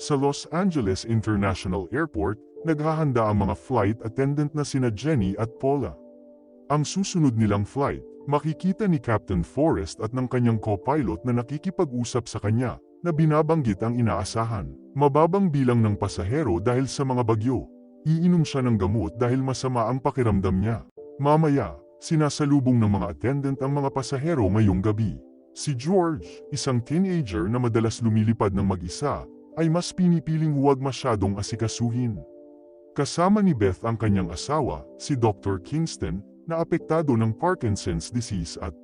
Sa Los Angeles International Airport, naghahanda ang mga flight attendant na sina Jenny at Paula. Ang susunod nilang flight, makikita ni Captain Forrest at ng kanyang co-pilot na nakikipag-usap sa kanya, na binabanggit ang inaasahan. Mababang bilang ng pasahero dahil sa mga bagyo. Iinom siya ng gamot dahil masama ang pakiramdam niya. Mamaya, sinasalubong ng mga attendant ang mga pasahero ngayong gabi. Si George, isang teenager na madalas lumilipad ng mag-isa, ay mas pinipiling huwag masyadong asikasuhin. Kasama ni Beth ang kanyang asawa, si Dr. Kingston, na apektado ng Parkinson's disease at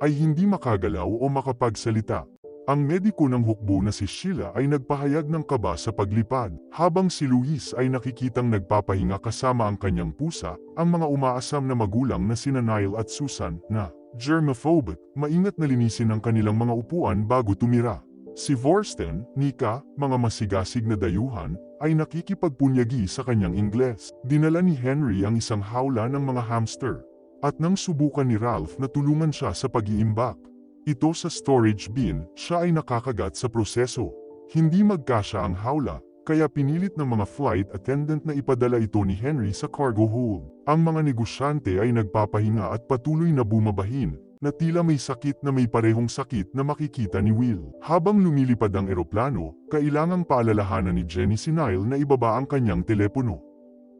ay hindi makagalaw o makapagsalita. Ang mediko ng hukbo na si Sheila ay nagpahayag ng kaba sa paglipad, habang si Luis ay nakikitang nagpapahinga kasama ang kanyang pusa, ang mga umaasam na magulang na sina Nile at Susan, na germophobic, maingat na linisin ang kanilang mga upuan bago tumira. Si Vorsten, Nika, mga masigasig na dayuhan, ay nakikipagpunyagi sa kanyang Ingles. Dinala ni Henry ang isang hawla ng mga hamster. At nang subukan ni Ralph na tulungan siya sa pag-iimbak, ito sa storage bin, siya ay nakakagat sa proseso. Hindi magkasya ang hawla, kaya pinilit ng mga flight attendant na ipadala ito ni Henry sa cargo hold. Ang mga negosyante ay nagpapahinga at patuloy na bumabahin, na tila may sakit na may parehong sakit na makikita ni Will. Habang lumilipad ang eroplano, kailangang paalalahanan ni Jenny si Nile na ibaba ang kanyang telepono.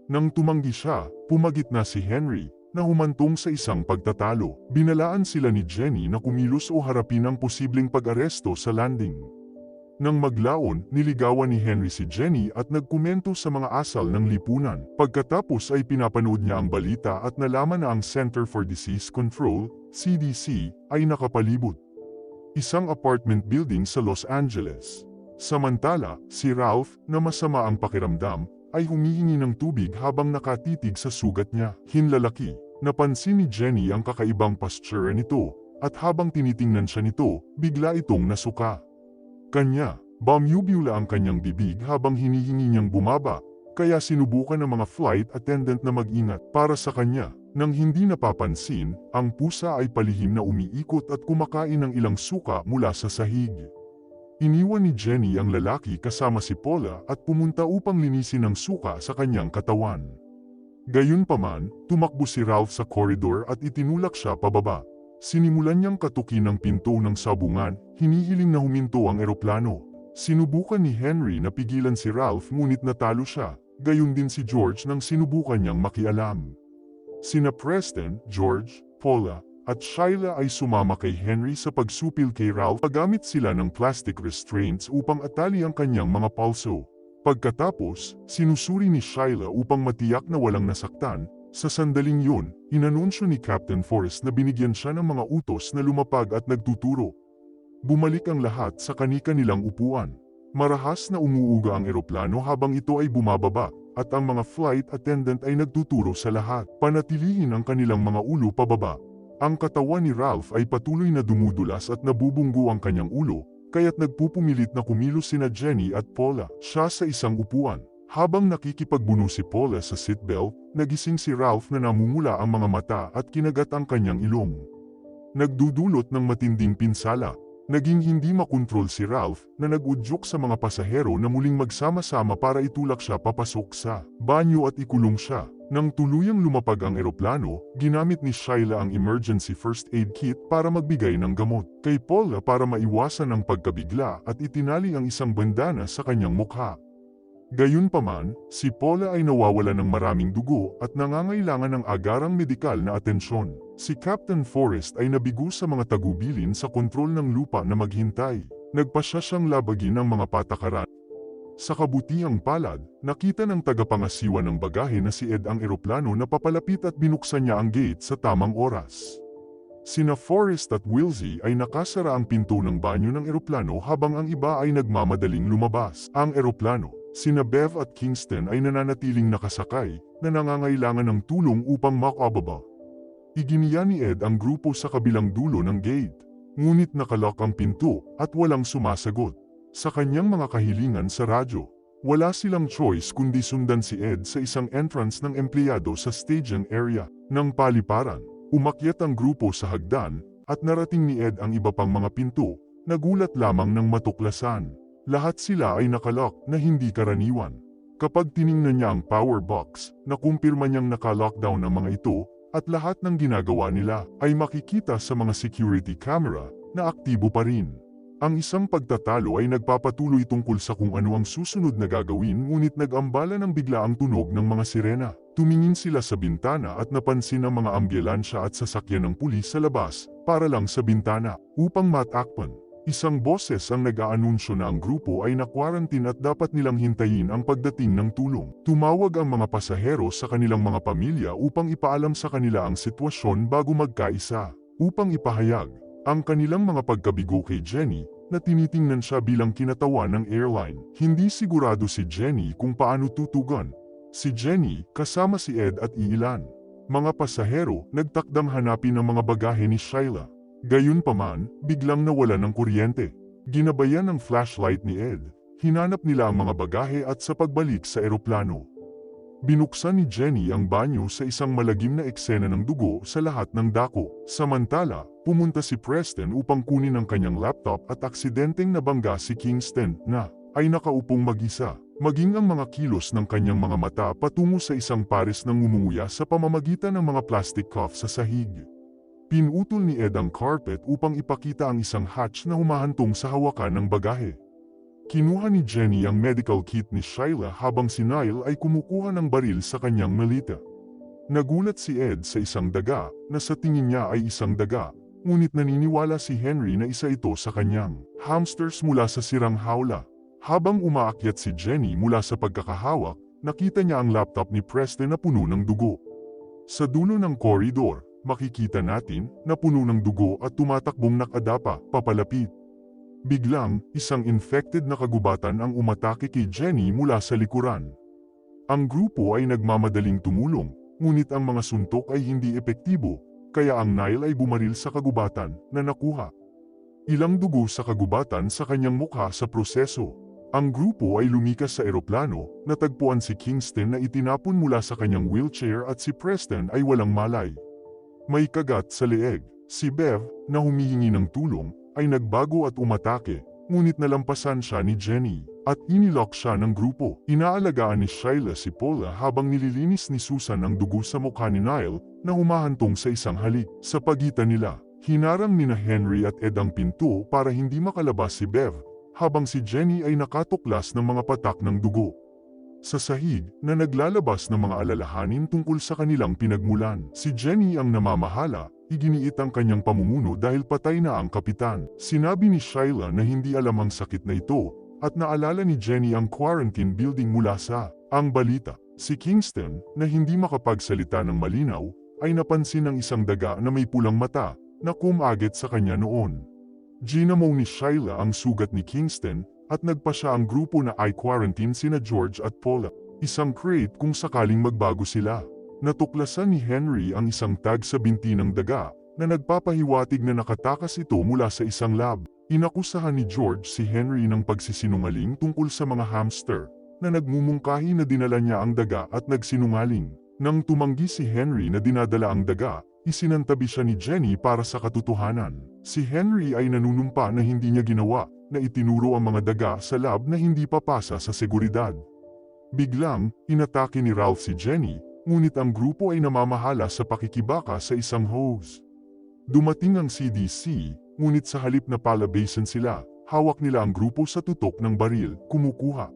Nang tumanggi siya, pumagit na si Henry, na humantong sa isang pagtatalo. Binalaan sila ni Jenny na kumilos o harapin ang posibleng pag-aresto sa landing. Nang maglaon, niligawan ni Henry si Jenny at nagkomento sa mga asal ng lipunan. Pagkatapos ay pinapanood niya ang balita at nalaman na ang Center for Disease Control, CDC, ay nakapalibot. Isang apartment building sa Los Angeles. Samantala, si Ralph, na masama ang pakiramdam, ay humihingi ng tubig habang nakatitig sa sugat niya. Hinlalaki, napansin ni Jenny ang kakaibang posture nito, at habang tinitingnan siya nito, bigla itong nasuka. Kanya, bamubula ang kanyang bibig habang hinihingi niyang bumaba, kaya sinubukan ng mga flight attendant na mag-ingat para sa kanya. Nang hindi napapansin, ang pusa ay palihim na umiikot at kumakain ng ilang suka mula sa sahig. Iniwan ni Jenny ang lalaki kasama si Paula at pumunta upang linisin ang suka sa kanyang katawan. Gayunpaman, tumakbo si Ralph sa koridor at itinulak siya pababa. Sinimulan niyang katukin ang pinto ng sabungan, hinihiling na huminto ang eroplano. Sinubukan ni Henry na pigilan si Ralph ngunit natalo siya, gayon din si George nang sinubukan niyang makialam. Sina Preston, George, Paula, at Shyla ay sumama kay Henry sa pagsupil kay Ralph pagamit sila ng plastic restraints upang atali ang kanyang mga palso. Pagkatapos, sinusuri ni Shyla upang matiyak na walang nasaktan, sa sandaling yun, inanunsyo ni Captain Forrest na binigyan siya ng mga utos na lumapag at nagtuturo. Bumalik ang lahat sa kani-kanilang upuan. Marahas na umuuga ang eroplano habang ito ay bumababa, at ang mga flight attendant ay nagtuturo sa lahat. Panatilihin ang kanilang mga ulo pababa. Ang katawan ni Ralph ay patuloy na dumudulas at nabubunggo ang kanyang ulo, kaya't nagpupumilit na kumilos sina Jenny at Paula. Siya sa isang upuan. Habang nakikipagbuno si Paula sa seatbelt, nagising si Ralph na namumula ang mga mata at kinagat ang kanyang ilong. Nagdudulot ng matinding pinsala. Naging hindi makontrol si Ralph na nagudyok sa mga pasahero na muling magsama-sama para itulak siya papasok sa banyo at ikulong siya. Nang tuluyang lumapag ang eroplano, ginamit ni Shyla ang emergency first aid kit para magbigay ng gamot. Kay Paula para maiwasan ang pagkabigla at itinali ang isang bandana sa kanyang mukha. Gayunpaman, si Paula ay nawawala ng maraming dugo at nangangailangan ng agarang medikal na atensyon. Si Captain Forrest ay nabigo sa mga tagubilin sa kontrol ng lupa na maghintay. Nagpasya siyang labagin ang mga patakaran. Sa kabutihang palad, nakita ng tagapangasiwa ng bagahe na si Ed ang eroplano na papalapit at binuksan niya ang gate sa tamang oras. Sina Forrest at Wilsey ay nakasara ang pinto ng banyo ng eroplano habang ang iba ay nagmamadaling lumabas. Ang eroplano, sina Bev at Kingston ay nananatiling nakasakay na nangangailangan ng tulong upang makababa. Iginiya ni Ed ang grupo sa kabilang dulo ng gate, ngunit nakalock ang pinto at walang sumasagot. Sa kanyang mga kahilingan sa radyo, wala silang choice kundi sundan si Ed sa isang entrance ng empleyado sa staging area ng paliparan. Umakyat ang grupo sa hagdan at narating ni Ed ang iba pang mga pinto, nagulat lamang ng matuklasan. Lahat sila ay nakalock na hindi karaniwan. Kapag tiningnan niya ang power box, nakumpirma niyang naka-lockdown ang mga ito at lahat ng ginagawa nila ay makikita sa mga security camera na aktibo pa rin. Ang isang pagtatalo ay nagpapatuloy tungkol sa kung ano ang susunod na gagawin ngunit nag-ambala ng bigla ang tunog ng mga sirena. Tumingin sila sa bintana at napansin ang mga ambulansya at sasakyan ng pulis sa labas para lang sa bintana upang matakpan. Isang boses ang nag-aanunsyo na ang grupo ay na-quarantine at dapat nilang hintayin ang pagdating ng tulong. Tumawag ang mga pasahero sa kanilang mga pamilya upang ipaalam sa kanila ang sitwasyon bago magkaisa. Upang ipahayag ang kanilang mga pagkabigo kay Jenny na tinitingnan siya bilang kinatawan ng airline. Hindi sigurado si Jenny kung paano tutugan. Si Jenny kasama si Ed at iilan. Mga pasahero nagtakdang hanapin ang mga bagahe ni Shyla. Gayunpaman, biglang nawala ng kuryente. Ginabayan ng flashlight ni Ed. Hinanap nila ang mga bagahe at sa pagbalik sa eroplano. Binuksan ni Jenny ang banyo sa isang malagim na eksena ng dugo sa lahat ng dako. Samantala, pumunta si Preston upang kunin ang kanyang laptop at aksidenteng nabangga si Kingston na ay nakaupong mag-isa. Maging ang mga kilos ng kanyang mga mata patungo sa isang pares ng ngumunguya sa pamamagitan ng mga plastic cuff sa sahig. Pinutol ni Ed ang carpet upang ipakita ang isang hatch na humahantong sa hawakan ng bagahe. Kinuha ni Jenny ang medical kit ni Shyla habang si Nile ay kumukuha ng baril sa kanyang malita. Nagulat si Ed sa isang daga na sa tingin niya ay isang daga, ngunit naniniwala si Henry na isa ito sa kanyang hamsters mula sa sirang hawla. Habang umaakyat si Jenny mula sa pagkakahawak, nakita niya ang laptop ni Preston na puno ng dugo. Sa dulo ng koridor, makikita natin na puno ng dugo at tumatakbong nakadapa papalapit. Biglang, isang infected na kagubatan ang umatake kay Jenny mula sa likuran. Ang grupo ay nagmamadaling tumulong, ngunit ang mga suntok ay hindi epektibo, kaya ang Nile ay bumaril sa kagubatan na nakuha. Ilang dugo sa kagubatan sa kanyang mukha sa proseso. Ang grupo ay lumikas sa eroplano, natagpuan si Kingston na itinapon mula sa kanyang wheelchair at si Preston ay walang malay. May kagat sa leeg. Si Bev, na humihingi ng tulong, ay nagbago at umatake, ngunit nalampasan siya ni Jenny, at inilock siya ng grupo. Inaalagaan ni Shyla si Paula habang nililinis ni Susan ang dugo sa mukha ni Nile na humahantong sa isang halik. Sa pagitan nila, hinarang ni na Henry at Ed ang pinto para hindi makalabas si Bev, habang si Jenny ay nakatuklas ng mga patak ng dugo. Sa sahig na naglalabas ng mga alalahanin tungkol sa kanilang pinagmulan, si Jenny ang namamahala Iginiit ang kanyang pamumuno dahil patay na ang kapitan. Sinabi ni Shyla na hindi alam ang sakit na ito, at naalala ni Jenny ang quarantine building mula sa ang balita. Si Kingston, na hindi makapagsalita ng malinaw, ay napansin ng isang daga na may pulang mata na kumagit sa kanya noon. Ginamo ni Shyla ang sugat ni Kingston at nagpa siya ang grupo na i-quarantine sina George at Paula. Isang crate kung sakaling magbago sila. Natuklasan ni Henry ang isang tag sa binti ng daga na nagpapahiwatig na nakatakas ito mula sa isang lab. Inakusahan ni George si Henry ng pagsisinungaling tungkol sa mga hamster na nagmumungkahi na dinala niya ang daga at nagsinungaling. Nang tumanggi si Henry na dinadala ang daga, isinantabi siya ni Jenny para sa katotohanan. Si Henry ay nanunumpa na hindi niya ginawa na itinuro ang mga daga sa lab na hindi papasa sa seguridad. Biglang, inatake ni Ralph si Jenny ngunit ang grupo ay namamahala sa pakikibaka sa isang hose. Dumating ang CDC, ngunit sa halip na palabasin sila, hawak nila ang grupo sa tutok ng baril, kumukuha.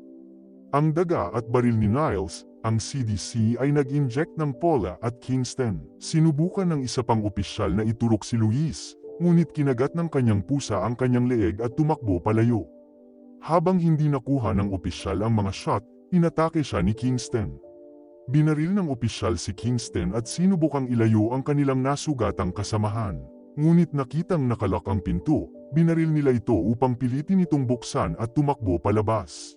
Ang daga at baril ni Niles, ang CDC ay nag-inject ng Paula at Kingston. Sinubukan ng isa pang opisyal na iturok si Luis, ngunit kinagat ng kanyang pusa ang kanyang leeg at tumakbo palayo. Habang hindi nakuha ng opisyal ang mga shot, inatake siya ni Kingston. Binaril ng opisyal si Kingston at sinubukang ilayo ang kanilang nasugatang kasamahan. Ngunit nakitang nakalak ang pinto, binaril nila ito upang pilitin itong buksan at tumakbo palabas.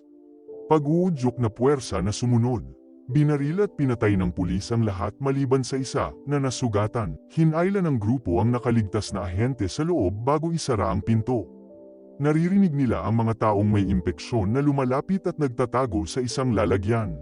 Pag-uudyok na puwersa na sumunod. Binaril at pinatay ng pulis ang lahat maliban sa isa na nasugatan. Hinayla ng grupo ang nakaligtas na ahente sa loob bago isara ang pinto. Naririnig nila ang mga taong may impeksyon na lumalapit at nagtatago sa isang lalagyan.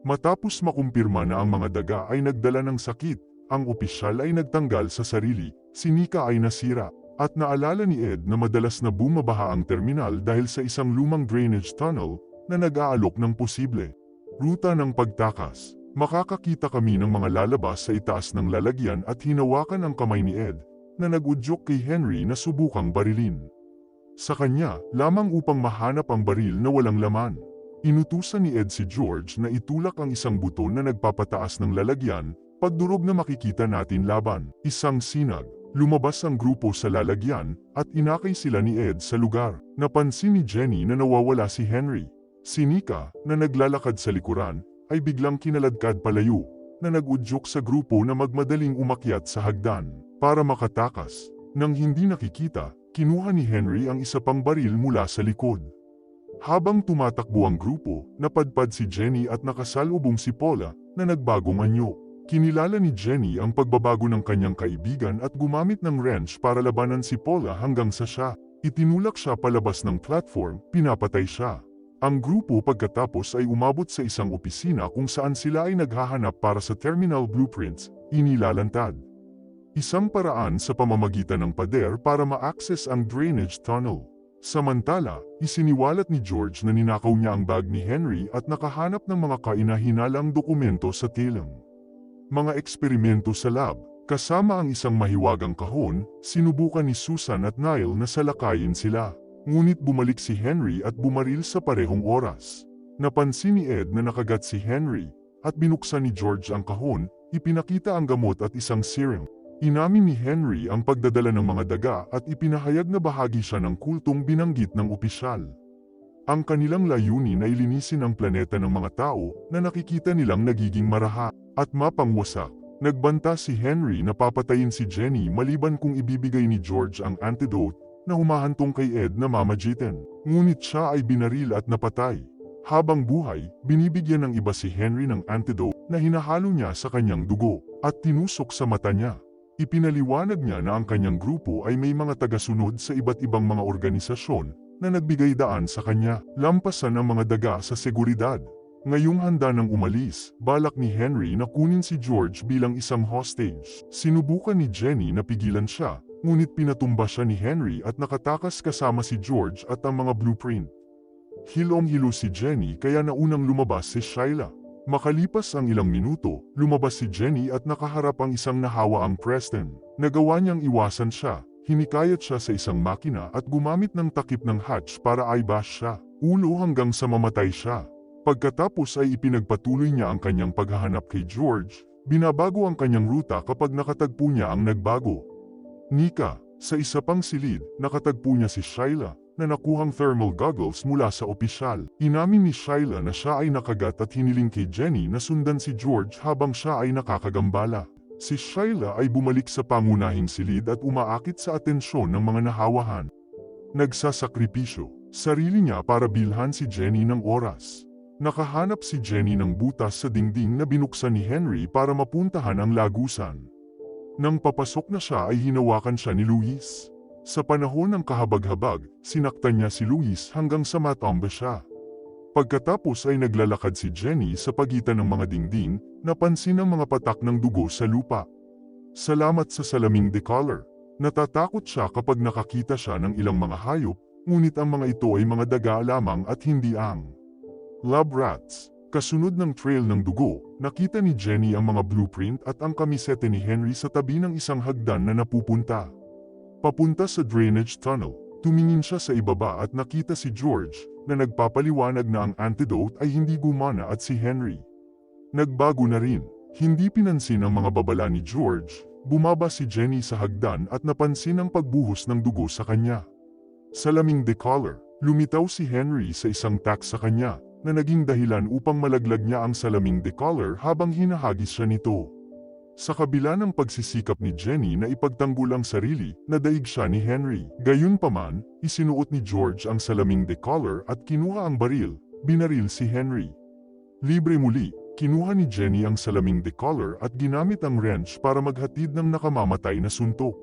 Matapos makumpirma na ang mga daga ay nagdala ng sakit, ang opisyal ay nagtanggal sa sarili, si Nika ay nasira. At naalala ni Ed na madalas na bumabaha ang terminal dahil sa isang lumang drainage tunnel na nag-aalok ng posible. Ruta ng pagtakas. Makakakita kami ng mga lalabas sa itaas ng lalagyan at hinawakan ang kamay ni Ed na nagudyok kay Henry na subukang barilin. Sa kanya, lamang upang mahanap ang baril na walang laman. Inutusan ni Ed si George na itulak ang isang buton na nagpapataas ng lalagyan, pagdurog na makikita natin laban, isang sinag. Lumabas ang grupo sa lalagyan at inakay sila ni Ed sa lugar. Napansin ni Jenny na nawawala si Henry. Si Nika, na naglalakad sa likuran, ay biglang kinaladkad palayo na nagudyok sa grupo na magmadaling umakyat sa hagdan para makatakas. Nang hindi nakikita, kinuha ni Henry ang isa pang baril mula sa likod. Habang tumatakbo ang grupo, napadpad si Jenny at nakasalubong si Paula na nagbagong anyo. Kinilala ni Jenny ang pagbabago ng kanyang kaibigan at gumamit ng wrench para labanan si Paula hanggang sa siya. Itinulak siya palabas ng platform, pinapatay siya. Ang grupo pagkatapos ay umabot sa isang opisina kung saan sila ay naghahanap para sa terminal blueprints, inilalantad. Isang paraan sa pamamagitan ng pader para ma-access ang drainage tunnel. Samantala, isiniwalat ni George na ninakaw niya ang bag ni Henry at nakahanap ng mga kainahinalang dokumento sa tilang. Mga eksperimento sa lab, kasama ang isang mahiwagang kahon, sinubukan ni Susan at Niall na salakayin sila. Ngunit bumalik si Henry at bumaril sa parehong oras. Napansin ni Ed na nakagat si Henry, at binuksan ni George ang kahon, ipinakita ang gamot at isang serum. Inamin ni Henry ang pagdadala ng mga daga at ipinahayag na bahagi siya ng kultong binanggit ng opisyal. Ang kanilang layunin ay linisin ang planeta ng mga tao na nakikita nilang nagiging maraha at mapangwasak. Nagbanta si Henry na papatayin si Jenny maliban kung ibibigay ni George ang antidote na humahantong kay Ed na mamagitan. Ngunit siya ay binaril at napatay. Habang buhay, binibigyan ng iba si Henry ng antidote na hinahalo niya sa kanyang dugo at tinusok sa mata niya. Ipinaliwanag niya na ang kanyang grupo ay may mga tagasunod sa iba't ibang mga organisasyon na nagbigay daan sa kanya, lampasan ang mga daga sa seguridad. Ngayong handa nang umalis, balak ni Henry na kunin si George bilang isang hostage. Sinubukan ni Jenny na pigilan siya, ngunit pinatumba siya ni Henry at nakatakas kasama si George at ang mga blueprint. Hilong-hilo si Jenny kaya naunang lumabas si Shyla. Makalipas ang ilang minuto, lumabas si Jenny at nakaharap ang isang nahawa ang Preston. Nagawa niyang iwasan siya, hinikayat siya sa isang makina at gumamit ng takip ng hatch para i-bash siya, ulo hanggang sa mamatay siya. Pagkatapos ay ipinagpatuloy niya ang kanyang paghahanap kay George, binabago ang kanyang ruta kapag nakatagpo niya ang nagbago. Nika, sa isa pang silid, nakatagpo niya si Shyla, na nakuhang thermal goggles mula sa opisyal. Inamin ni Shyla na siya ay nakagat at hiniling kay Jenny na sundan si George habang siya ay nakakagambala. Si Shyla ay bumalik sa pangunahing silid at umaakit sa atensyon ng mga nahawahan. Nagsasakripisyo, sarili niya para bilhan si Jenny ng oras. Nakahanap si Jenny ng butas sa dingding na binuksan ni Henry para mapuntahan ang lagusan. Nang papasok na siya ay hinawakan siya ni Luis. Sa panahon ng kahabag-habag, sinaktan niya si Luis hanggang sa matomba siya. Pagkatapos ay naglalakad si Jenny sa pagitan ng mga dingding, napansin ang mga patak ng dugo sa lupa. Salamat sa salaming decolor. Natatakot siya kapag nakakita siya ng ilang mga hayop, ngunit ang mga ito ay mga daga lamang at hindi ang lab rats. Kasunod ng trail ng dugo, nakita ni Jenny ang mga blueprint at ang kamisete ni Henry sa tabi ng isang hagdan na napupunta. Papunta sa drainage tunnel, tumingin siya sa ibaba at nakita si George, na nagpapaliwanag na ang antidote ay hindi gumana at si Henry. Nagbago na rin, hindi pinansin ang mga babala ni George, bumaba si Jenny sa hagdan at napansin ang pagbuhos ng dugo sa kanya. Sa laming decolor, lumitaw si Henry sa isang tak sa kanya, na naging dahilan upang malaglag niya ang salaming decolor habang hinahagis siya nito. Sa kabila ng pagsisikap ni Jenny na ipagtanggol ang sarili, nadaig siya ni Henry. Gayunpaman, isinuot ni George ang salaming decolor at kinuha ang baril, binaril si Henry. Libre muli, kinuha ni Jenny ang salaming decolor at ginamit ang wrench para maghatid ng nakamamatay na suntok.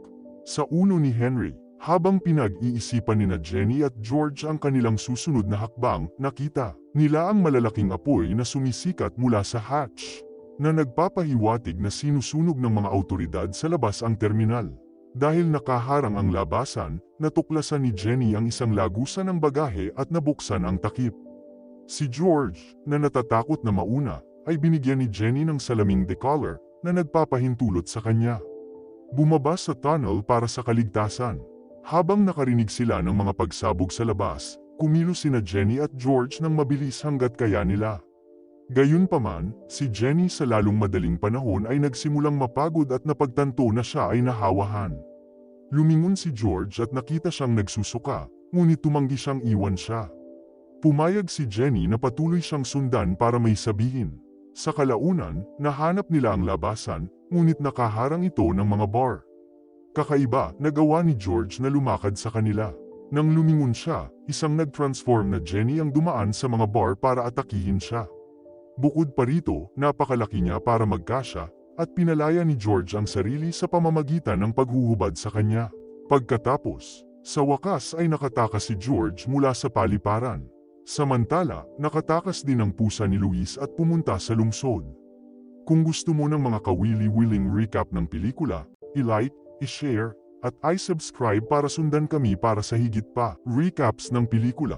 Sa uno ni Henry, habang pinag-iisipan ni na Jenny at George ang kanilang susunod na hakbang, nakita nila ang malalaking apoy na sumisikat mula sa hatch na nagpapahiwatig na sinusunog ng mga autoridad sa labas ang terminal. Dahil nakaharang ang labasan, natuklasan ni Jenny ang isang lagusan ng bagahe at nabuksan ang takip. Si George, na natatakot na mauna, ay binigyan ni Jenny ng salaming decollar na nagpapahintulot sa kanya. Bumaba sa tunnel para sa kaligtasan. Habang nakarinig sila ng mga pagsabog sa labas, kumilos sina Jenny at George ng mabilis hanggat kaya nila. Gayunpaman, si Jenny sa lalong madaling panahon ay nagsimulang mapagod at napagtanto na siya ay nahawahan. Lumingon si George at nakita siyang nagsusuka, ngunit tumanggi siyang iwan siya. Pumayag si Jenny na patuloy siyang sundan para may sabihin. Sa kalaunan, nahanap nila ang labasan, ngunit nakaharang ito ng mga bar. Kakaiba, nagawa ni George na lumakad sa kanila. Nang lumingon siya, isang nag-transform na Jenny ang dumaan sa mga bar para atakihin siya. Bukod pa rito, napakalaki niya para magkasya, at pinalaya ni George ang sarili sa pamamagitan ng paghuhubad sa kanya. Pagkatapos, sa wakas ay nakatakas si George mula sa paliparan. Samantala, nakatakas din ang pusa ni Luis at pumunta sa lungsod. Kung gusto mo ng mga kawili-wiling recap ng pelikula, i-like, i-share, at i-subscribe para sundan kami para sa higit pa recaps ng pelikula.